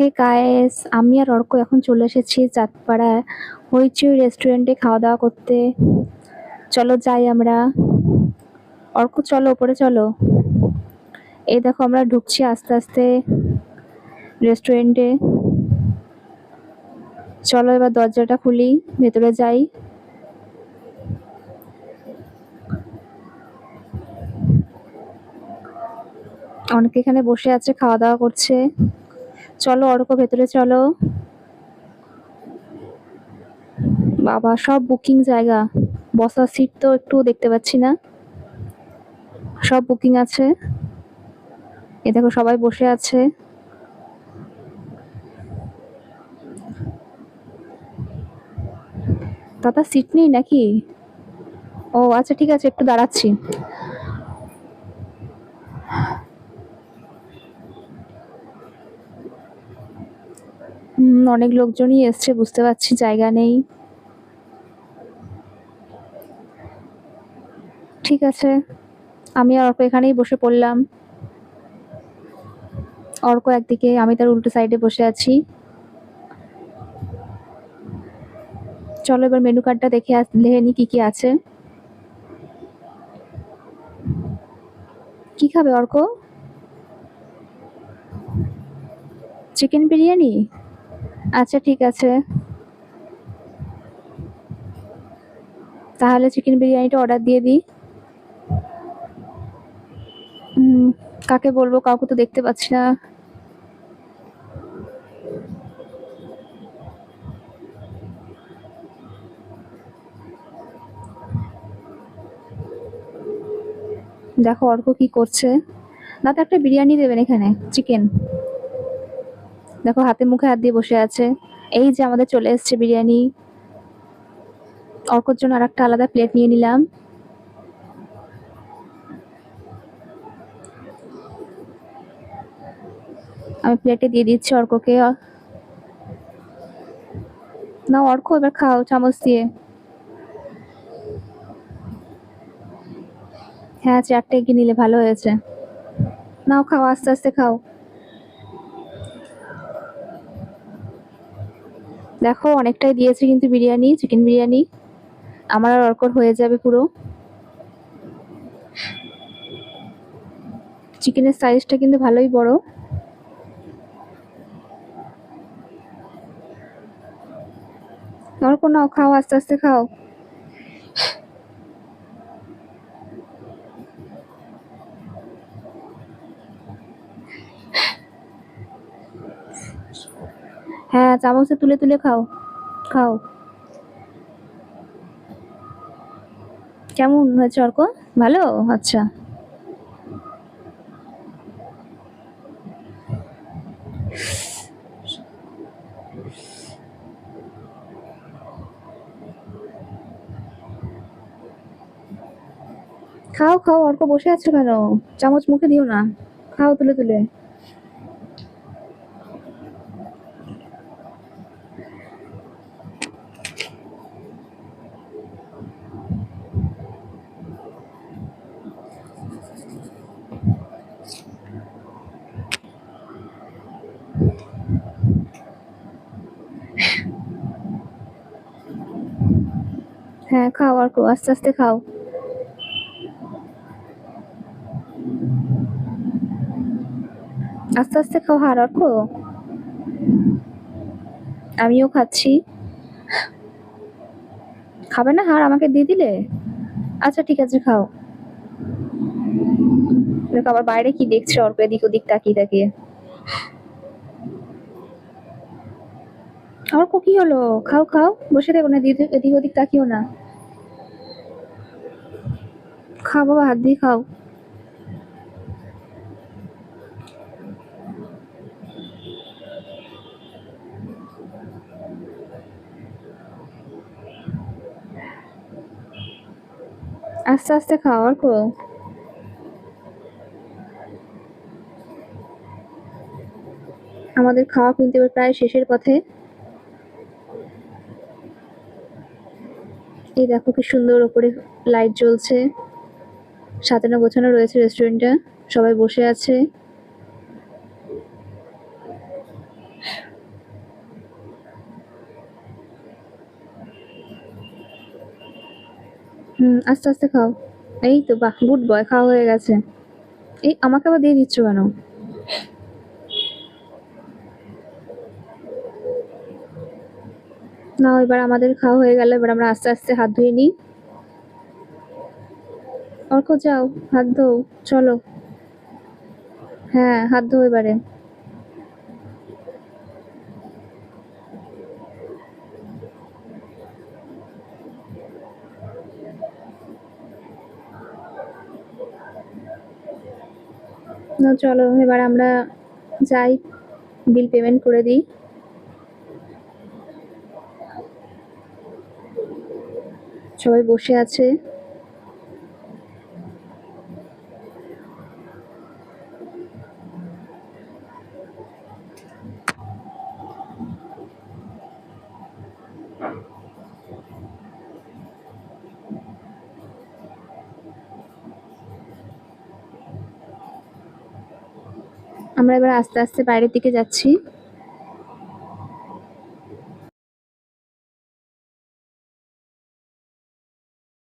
হে guys আমি আর অর্ক এখন চলে এসেছি চাঁদপাড়া হইচই রেস্টুরেন্টে খাওয়া দাওয়া করতে। চলো যাই আমরা। অর্ক, চলো, ওপরে চলো। এই দেখো আমরা ঢুকছি আস্তে আস্তে রেস্টুরেন্টে চলো এবার দরজাটা খুলি, ভেতরে যাই। অনেকে এখানে বসে আছে খাওয়া দাওয়া করছে। চলো অর্ক, ভেতরে চলো। বাবা, সব বুকিং জায়গা। বসার সিট তো একটু দেখতে পাচ্ছি না। সব বুকিং আছে। এ দেখো, সবাই বসে আছে। দাদা সিট নেই নাকি? ও আচ্ছা ঠিক আছে, একটু দাঁড়াচ্ছি। অনেক লোকজনই এসছে, বুঝতে পারছি, জায়গা নেই। ঠিক আছে, আমি অর্ক এখানেই বসে পড়লাম। অর্ক একদিকে, আমি তার উল্টো সাইডে বসে আছি। চলো এবার মেনু কার্ডটা দেখে দেখে নি কি কি আছে। কি খাবে অর্ক? চিকেন বিরিয়ানি? আচ্ছা ঠিক আছে। তাহলে চিকেন বিরিয়ানিটা অর্ডার দিয়ে দিই। কাকে বলব? কাউকে তো দেখতে পাচ্ছি না। দেখো অর্ক কি করছে। দাদা, একটা বিরিয়ানি দেবেন এখানে চিকেন দেখো, হাতে মুখে হাত দিয়ে বসে আছে। এই যে আমাদের চলে এসছে বিরিয়ানি। অর্কর জন্য আর একটা আলাদা প্লেট নিয়ে নিলাম। আমি প্লেটে দিয়ে দিচ্ছি অর্ককে। না অর্ক, এবার খাও চামচ দিয়ে। হ্যাঁ চারটে এগিয়ে নিলে ভালো হয়েছে। নাও খাও, আস্তে আস্তে খাও। দেখো, অনেকটাই দিয়েছে কিন্তু বিরিয়ানি চিকেন বিরিয়ানি। আমার আর অর্কর হয়ে যাবে পুরো। চিকেনের সাইজটা কিন্তু ভালোই বড়। অর্ক, নাও, খাও, আস্তে আস্তে খাও। হ্যাঁ চামচে তুলে তুলে খাও খাও। কেমন হয়েছে অর্ক ভালো? আচ্ছা। খাও খাও, অর্ক, বসে আছো কেন? চামচ মুখে দিও না। খাও, তুলে তুলে। হ্যাঁ খাও অর্ক আস্তে আস্তে খাও। আস্তে আস্তে খাও হার অর্ক আমিও খাচ্ছি। খাবে না হার আমাকে দিয়ে দিলে? আচ্ছা ঠিক আছে, খাও। দেখো আবার বাইরে কি দেখছে অর্ক, এদিক ওদিক তাকিয়ে তাকিয়ে। অর্ক কি হলো? খাও খাও, বসে দেখো না, এদিক ওদিক তাকিও না। খাও হাত দিয়ে খাও। আস্তে আস্তে খাও অর্ক আমাদের খাওয়া কিন্তু প্রায় শেষের পথে। এই দেখো কি সুন্দর ওপরে লাইট জ্বলছে। সাজানো গোছানো রয়েছে রেস্টুরেন্টটা সবাই বসে আছে। হুম, আস্তে আস্তে খাও। এই তো, বাহ গুড বয় খাওয়া হয়ে গেছে। এই, আমাকে আবার দিয়ে দিচ্ছ কেন? না এবার আমাদের খাওয়া হয়ে গেল, এবার আমরা আস্তে আস্তে হাত ধুয়ে নিই। অর্ক যাও, হাত ধো চলো। হ্যাঁ হাত ধো এবারে। না, চলো, এবার আমরা যাই, বিল পেমেন্ট করে দিই। সবাই বসে আছে। আমরা এবার আস্তে আস্তে বাইরের দিকে যাচ্ছি।